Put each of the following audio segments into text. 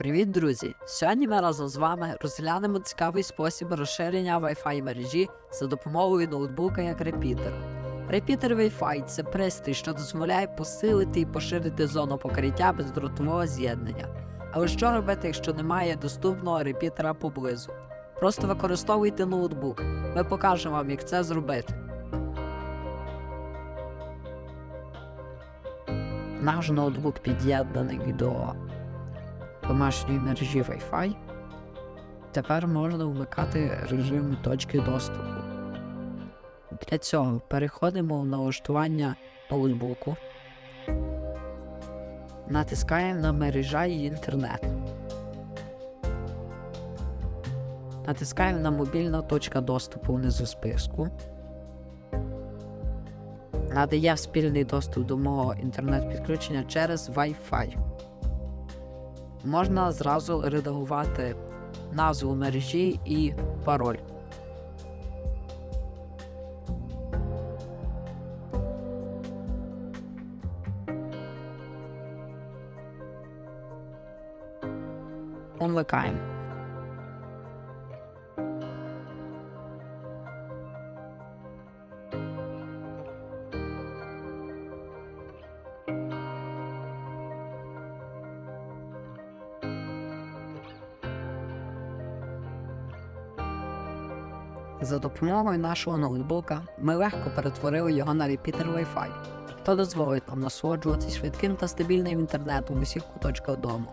Привіт, друзі! Сьогодні ми разом з вами розглянемо цікавий спосіб розширення Wi-Fi мережі за допомогою ноутбука як репітера. Репітер Wi-Fi це пристрій, що дозволяє посилити і поширити зону покриття бездротового з'єднання. Але що робити, якщо немає доступного репітера поблизу? Просто використовуйте ноутбук. Ми покажемо вам, як це зробити. Наш ноутбук під'єднаний до домашньої мережі Wi-Fi. Тепер можна вмикати режим точки доступу. Для цього переходимо в налаштування ноутбуку, натискаємо на мережа і інтернет. Натискаємо на мобільна точка доступу внизу списку. Надає спільний доступ до мого інтернет-підключення через Wi-Fi можна зразу редагувати назву мережі і пароль. Умикаємо. За допомогою нашого ноутбука ми легко перетворили його на репітер Wi-Fi, що дозволить нам насолоджуватися швидким та стабільним інтернетом у усіх куточках дому.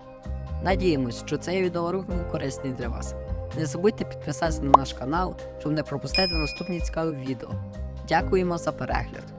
Надіємось, що цей відеорух був корисний для вас. Не забудьте підписатися на наш канал, щоб не пропустити наступні цікаві відео. Дякуємо за перегляд!